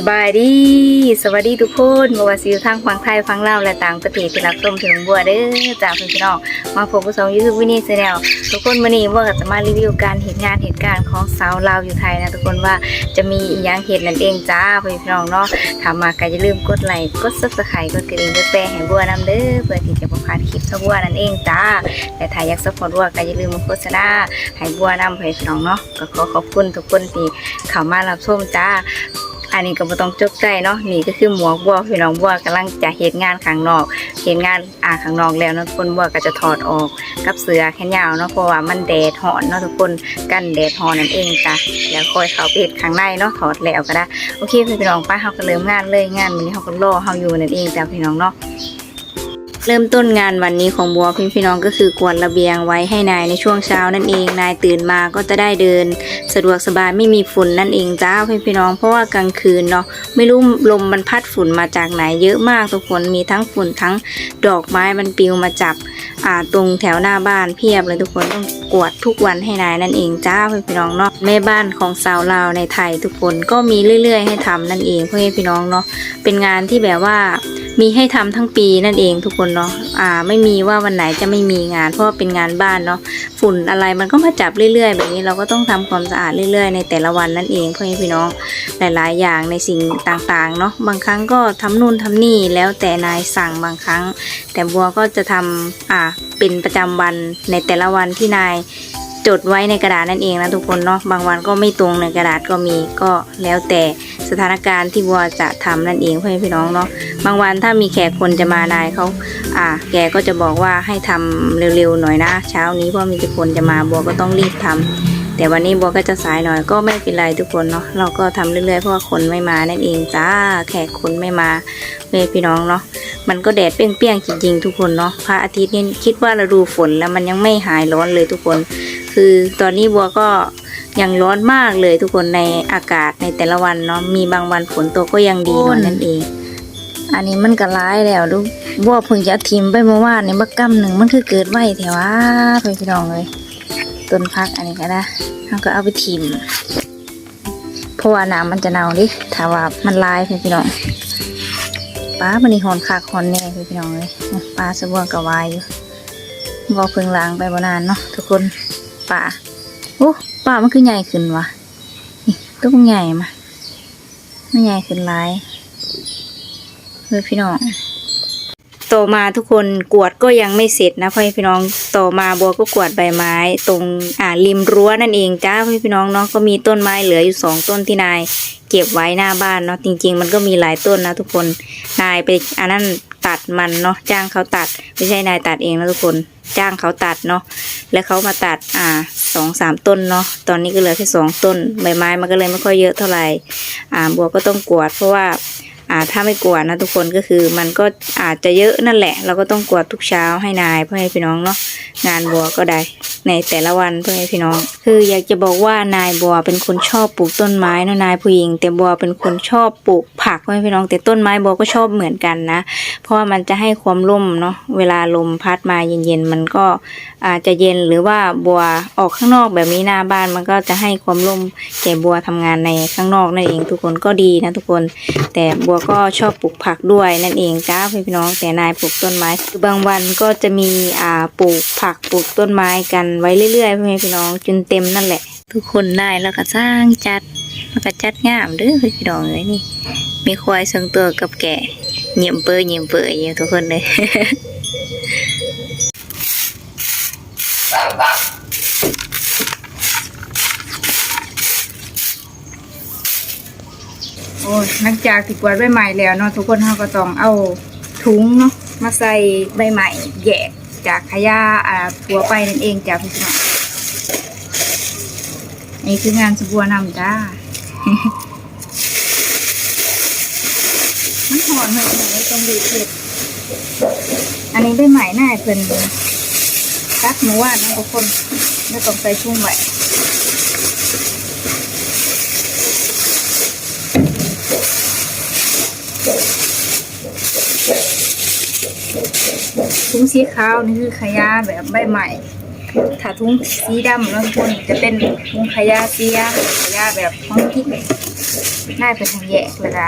สบายดี สวัสดีทุกคนบ่ว่าสิอยู่ทางฝั่งไทยฝั่งลาวและต่างประเทศที่รับชมถึงบัวเด้อจากเพื่อนพี่น้องมาพบกับสองยูทูบวินี่แนลทุกคนวันนี้บัวจะมารีวิวการเหตุงานเหตุการณ์ของสาวลาวอยู่ไทยนะทุกคนว่าจะมีอีหยังเหตุนั่นเองจ้าเพื่อนพี่น้องเนาะถามมาก็อย่าลืมกดไลค์กด Subscribe กดกระดิ่งกดแชร์ให้บัวนำเด้อเพื่อที่จะบ่พลาดคลิปของบัวนั่นเองจ้าและถ้าอยากซัพพอร์ตบัวก็อย่าลืมมาโฆษณาให้บัวนำเพื่อนพี่น้องเนาะก็ขอขอบคุณทุกคนที่เข้ามารับชมจ้า อันนี้ก็บ่ต้องจกใจเนาะนี่ก็คือหมวกบัวพี่น้องบัวกำลังจะเฮ็ดงานข้างนอกเฮ็ดงานอ่าข้างนอกแล้วเนาะทุกคนบัวก็จะถอดออกกับเสื้อแขนยาวเนาะเพราะว่ามันแดดหอนเนาะทุกคนกันแดดหอนนั่นเองจ้ะแล้วค่อยเข้าไปเฮ็ดข้างในเนาะถอดแล้วก็ได้โอเคพี่น้องไปเฮาก็เริ่มงานเลยงานวันนี้เฮาก็รอเฮาอยู่นั่นเองจ้ะพี่น้องเนาะ เริ่มต้นงานวันนี้ของบัวพี่พี่น้องก็คือกวนระเบียงไว้ให้นายในช่วงเช้านั่นเอง นายตื่นมาก็จะได้เดิน สะดวกสบายไม่มีฝุ่นนั่นเองจ้าพี่พี่น้องเพราะว่ากลางคืนเนาะไม่รู้ลมมันพัดฝุ่นมาจากไหนเยอะมากทุกคนมีทั้งฝุ่นทั้งดอกไม้มันปลิวมาจับตรงแถวหน้าบ้านเพียบเลยทุกคนต้องกวาดทุกวันให้นายนั่นเองจ้าเพี่อพี่น้องเนาะแม่บ้านของสาวลาวในไทยทุกคนก็มีเรื่อย ๆ ให้ทำนั่นเองเพื่อให้พี่น้องเนาะเป็นงานที่แบบว่ามีให้ทำทั้งปีนั่นเองทุกคนเนาะอ่าไม่มีว่าวันไหนจะไม่มีงาน เพราะเป็นงานบ้านเนาะฝุ่นอะไรมันก็มาจับเรื่อย ๆ แบบนี้เราก็ต้องทำความสะอาดเรื่อยๆ ในแต่ละวันนั่นเองเพื่อให้พี่น้องหลายๆ อย่างในสิ่งต่างๆเนาะบางครั้งก็ทำนู่นทำนี่แล้วแต่นายสั่งบางครั้ง แต่บัวก็จะทำอ่าเป็นประจำวันในแต่ละวันที่นายจดไว้ในกระดาษนั่นเองนะทุกคนเนาะบางวันก็ไม่ตรงในกระดาษก็มีก็แล้วแต่สถานการณ์ที่บัวจะทำนั่นเองเพื่อให้พี่น้องเนาะบางวันถ้ามีแขกคนจะมานายเขาอ่าแกก็จะบอกว่าให้ทำเร็วๆหน่อยนะ เช้านี้เพราะมีคนจะมาบัวก็ต้องรีบทำ แต่วันนี้บัวก็จะสายหน่อยก็ไม่เป็นไรทุกคนเนาะเราก็ทำเรื่อยๆเพราะว่าคนไม่มานั่นเองจ้าแขกคนไม่มาเพื่พี่น้องเนาะมันก็แดดเปรี้ยงๆจริงๆทุกคนเนาะพระอาทิตย์นี่คิดว่าฤดูฝนแล้วมันยังไม่หายร้อนเลยทุกคน คือตอนนี้บัวก็ยังร้อนมากเลยทุกคนในอากาศในแต่ละวันเนาะมีบางวันฝนตกก็ยังดีหน่อยนั่นเอง อันนี้มันก็ร้ายแล้วดูกบัวเพิ่งจะทิมไปเมื่อวานในบักกำหนึ่งมันคือเกิดไว้แถวว่าไปพี่น้องเลย ต้นพักอันนี้ก็ได้เราก็เอาไปทิมเพราะว่าน้ำมันจะเน่าดิถ้าว่ามันลายพี่น้องป้ามันนี่หอนคักหอนแน่พี่น้องเลยปลาสะบัวกระวายอยู่บัวเพิ่งล้างไปบนานเนาะทุกคนป่าโอ้ป่ามันคือใหญ่ขึ้นวะนี่ตัวมันใหญ่มาไม่ใหญ่ขึ้นหลายเพื่อพี่น้อง ต่อมาทุกคนกวดก็ยังไม่เสร็จนะพ่อพี่น้องต่อมาบัวก็กวดใบไม้ ตรงอ่าริมรั้วนั่นเองจ้าพ่อพี่น้องเนาะก็มีต้นไม้เหลืออยู่สองต้นที่นาย เก็บไว้หน้าบ้านเนาะจริง ๆ มันก็มีหลายต้นนะทุกคนนายไปอันนั้นตัดมันเนาะจ้างเขาตัด ไม่ใช่นายตัดเองนะทุกคนจ้างเขาตัดเนาะแล้วเขามาตัดอ่าสองสามต้นเนาะตอนนี้ก็เหลือแค่สองต้นใบไม้มันก็เลยไม่ค่อยเยอะเท่าไหร่อ่าบัวก็ต้องกวดเพราะว่า อ่าถ้าไม่กวาดนะทุกคนก็คือมันก็อาจจะเยอะนั่นแหละ เราก็ต้องกวาดทุกเช้าให้นายเพื่อให้พี่น้องเนาะงานบัวก็ได้ในแต่ละวันเพื่อให้พี่น้อง คืออยากจะบอกว่านายบัวเป็นคนชอบปลูกต้นไม้นะนายผู้หญิง แต่บัวเป็นคนชอบปลูกผักเพื่อให้พี่น้อง แต่ต้นไม้บัวก็ชอบเหมือนกันนะ เพราะว่ามันจะให้ความร่มเนาะเวลาลมพัดมาเย็นๆมันก็อาจจะเย็นหรือว่าบัวออกข้างนอกแบบนี้หน้าบ้านมันก็จะให้ความร่มแก่บัวทำงานในข้างนอกนั่นเองทุกคนก็ดีนะทุกคน แต่บัวก็ชอบปลูกผักด้วยนั่นเองจ้าพี่น้องแต่นายปลูกต้นไม้คือบางวันก็จะมีอ่าปลูกผักปลูกต้นไม้กันไว้เรื่อยๆพี่น้องจนเต็มนั่นแหละ ทุกคนได้แล้วก็สร้างจัดแล้วก็จัดงามเด้อพี่น้องเลยนี่ มีควายสองตัวกับแก่เหยี่ยมเปอร์เหยี่ยมเปอร์อยู่ทุกคนเลย อ้หลังจากที่กวาดใบใหม่แล้วเนาะทุกคนเราก็ต้องเอาถุงเนาะมาใส่ใบใหม่แยกจากขยะอ่าทั่วไปนั่นเองจ้าพี่น้องนี่คืองานสบัวนำจ้ามันหอนเหมือนไหนตรงดีเผ็ดอันนี้ใบใหม่หน้าเพิ่นตักหมูว่านนะทุกคนไม่ต้องใส่ชุ่มไว้ ถุงสีขาวนี่คือขยะแบบใบใหม่ ถ้าถุงสีดำเนาะทุกคนจะเป็นถุงขยะเสียขยะแบบของพิษน่าเป็นทางแยกแล้วก็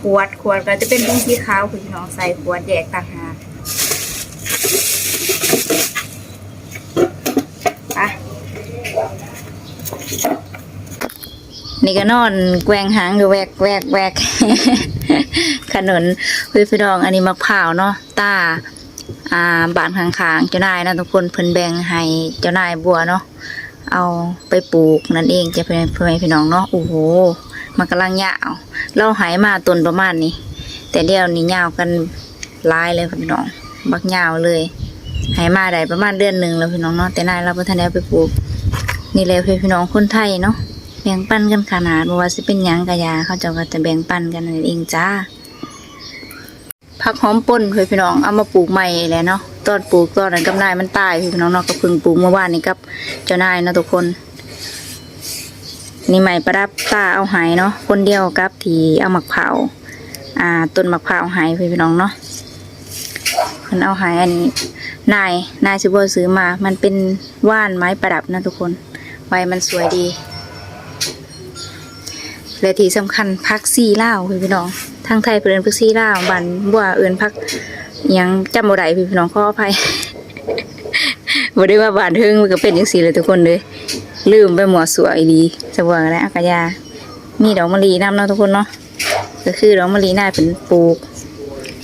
ขวดขวดก็จะเป็นถุงสีขาวคือพี่น้องใส่ขวดแยกต่างหากไปนี่ก็นอนแกวงหางอยู่แวกแวกแวกขนนพื่พี่น้องอันนี้มะพร้าวเนาะตา อ่าบ้านข้างๆเจ้านายนะทุกคนเพิ่นแบ่งให้เจ้านายบัวเนาะเอาไปปลูกนั่นเองจะเป็นเพื่อนพี่น้องเนาะโอ้โหมันกำลังยาวเราหายมาต้นประมาณนี้ แต่เดี๋ยวนี้ยาวกันหลายเลยพี่น้อง บักยาวเลยหายมาได้ประมาณเดือนหนึ่งแล้วพี่น้องเนาะแต่นายเราพิ่นนได้เอาไปปลูก นี่แหละเพื่อนพี่น้องคนไทยเนาะแบ่งปันกันขนาดบ่ว่าสิเป็นยังกะยาเขาจ้าก็จะแบ่งปันกันนั่นเองจ้า ผักหอมป่นเพื่อนพี่น้องเอามาปลูกใหม่แหละเนาะตอนปลูกตอนนั้นกำนายมันตายเพื่อนพี่น้องเนาะก็เพิ่งปลูกเมื่อวานนี้กับเจ้านายนะทุกคน นี่ใหม่ประดับตาเอาหายเนาะคนเดียวกับที่เอาหมะพร้าอ่าต้นหมะพร้าหายเพื่อนพี่น้องเนาะเพิ่นเอาหายอันนี้นายนายซิบซื้อมา มันเป็นว่านไม้ประดับนะทุกคนใบมันสวยดีและที่สำคัญพักซีเล่าเพื่อนพี่น้อง ทางไทยเพิ่นพักซีล่าบันบัวเอิ้นพักยังจำบ่ได้พี่น้องขออภัยบ่ได้ว่าบานเทิงมันก็เป็นจังซี่เลยทุกคนเลยลืมไปหมวสวยอีสว่างและอากาศยา มีดอกมะลิน้ำเนาะทุกคนเนาะก็คือดอกมะลิน่าเป็นปลูก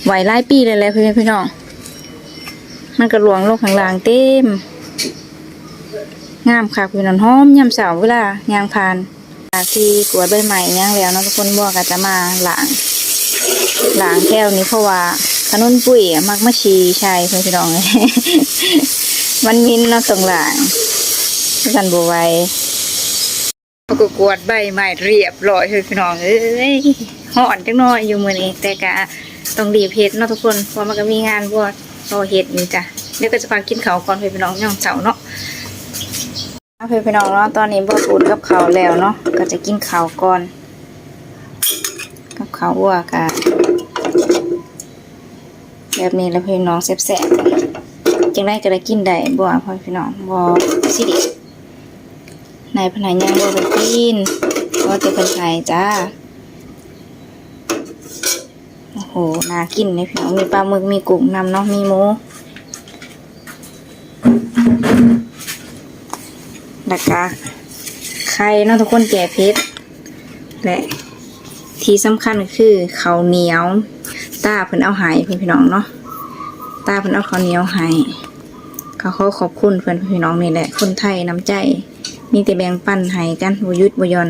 ไว้หลายปีเลยแหละพี่พี่น้องมันก็หลวงโลงข้างล่างเต็มงามค่ะพี่น้องหอมยามเสาร์เวลายางพานที่กวดใบใหม่ย่างแล้วเนาะทุกคนบัวก็จะมาหล้าง ล้างแก้วนี้เพราะว่าขนุนปุ๋ยมักมาชีใช่เพื่อนพี่น้องเลยมันมินเนาะตรงหลังกันบัวไว้ก็กวดใบใหม่เรียบร้อยเพื่อนพี่น้องเอ้ยห่อนจังน้อยอยู่มือนี้แต่กะต้องรีบเฮ็ดเนาะทุกคนเพราะมันก็มีงานบัวรอเฮ็ดนี่จ้ะเดี๋ยวก็จะพากินเขาก่อนเพื่อนพี่น้องย่องเสาเนาะเพื่อนพี่น้องเนาะตอนนี้บ่ปูนกับเขาแล้วเนาะก็จะกินเขาก่อน กับเขาวัวกะ แบบนี้แล้วพี่น้องแซ่บๆจังได้ก็ได้กินได้บ่พ่อพี่น้องบ่สิเดินายพนันยังบ่ไปกินบ่จะเป็นไผจ้าโอ้โหน่ากินเลยพี่น้องมีปลาหมึกมีกุ้งนำเนาะมีหมูแล้วก็ไข่เนาะทุกคนแก่เพชรและที่สำคัญคือข้าวเหนียว ตาเพิ่นเอาหายเพื่อนพี่น้องเนาะตาเพิ่นเอาข้าวเหนียวหายเขาขอขอบคุณเพื่อนพี่น้องนี่แหละ คนไทยน้ำใจ มีแต่แบ่งปันให้กันบ่หยุดบ่หย่อน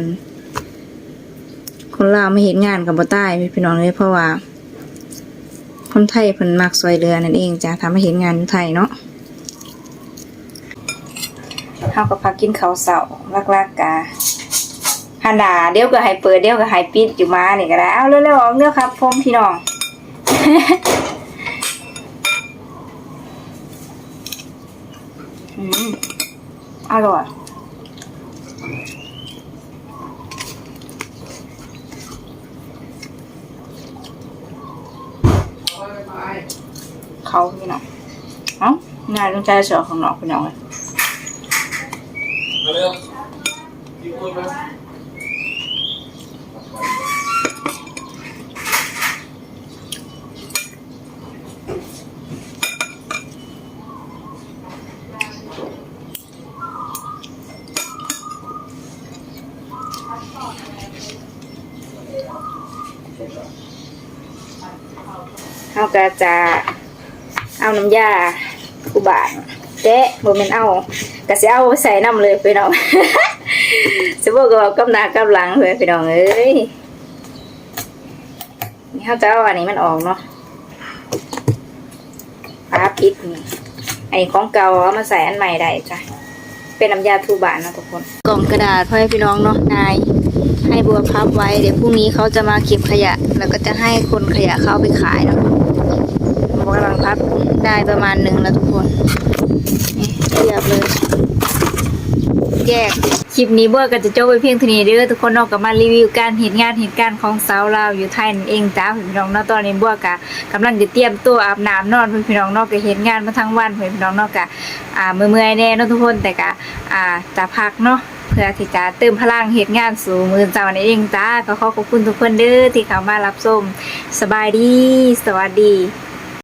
คนลาวไม่เห็นงานกับบ่ใต้พี่น้องเลยเพราะว่า คนไทยเพิ่นมักซอยเรือนั่นเองจ้ะทำให้เห็นงานไทยเนาะเฮาก็พักกินข้าวเสาร์ลักๆกะฮันดาเดี๋ยวก็ให้เปิดเดี๋ยวก็ให้ปิดอยู่มานี่ก็ได้ เอาเร็วๆออกเร็วครับผมพี่น้อง อร่อยเขาพี่น้องเอ้างานต้องใจเสือของน้องพี่น้องเลยมาเร็วกินกล้ยไหม ก็จะเอาน้ำยาคูบานเจ๊บ่แม่นเอาก็สิเอาใส่น้ำเลยพี่น้องสิบอกก็เอากับหน้ากับหลังเลยพี่น้องเอ้ยนี่เขาจะเอาอันนี้มันออกเนาะปาปิดนี่ไอ้ของเก่าเอามาใส่อันใหม่ได้จ้ะเป็นน้ำยาทูบานนะทุกคนกล่องกระดาษพ่อให้พี่น้องเนาะนายให้บัวพับไว้เดี๋ยวพรุ่งนี้เขาจะมาเก็บขยะ แล้วก็จะให้คนขยะเข้าไปขายเนาะบัว กำลังพับได้ประมาณหนึ่งแล้วทุกคนนี่เรียบเลย แยกคลิปนี้บัวก็จะจบไปเพียงเท่านี้เด้อทุกคนนอกก็มารีวิวการเห็นงานเหตุการณ์ของสาวลาวอยู่ไทยนั่นเองจ้าพี่น้องนาตอนนี้บัวก็กำลังจะเตรียมตัวอาบน้ำนอนพี่น้องนาะก็เห็นงานมาทั้งวันพี่น้องนาะก็อ่าเมื่อยๆแน่นาะทุกคนแต่ก็อ่าจะพักเนาะเพื่อที่จะเติมพลังเหตุงานสู่มือเจ้านั่นเองจ้าก็ขอขอบคุณทุกคนเด้อที่เข้ามารับชมสบายดี สวัสดี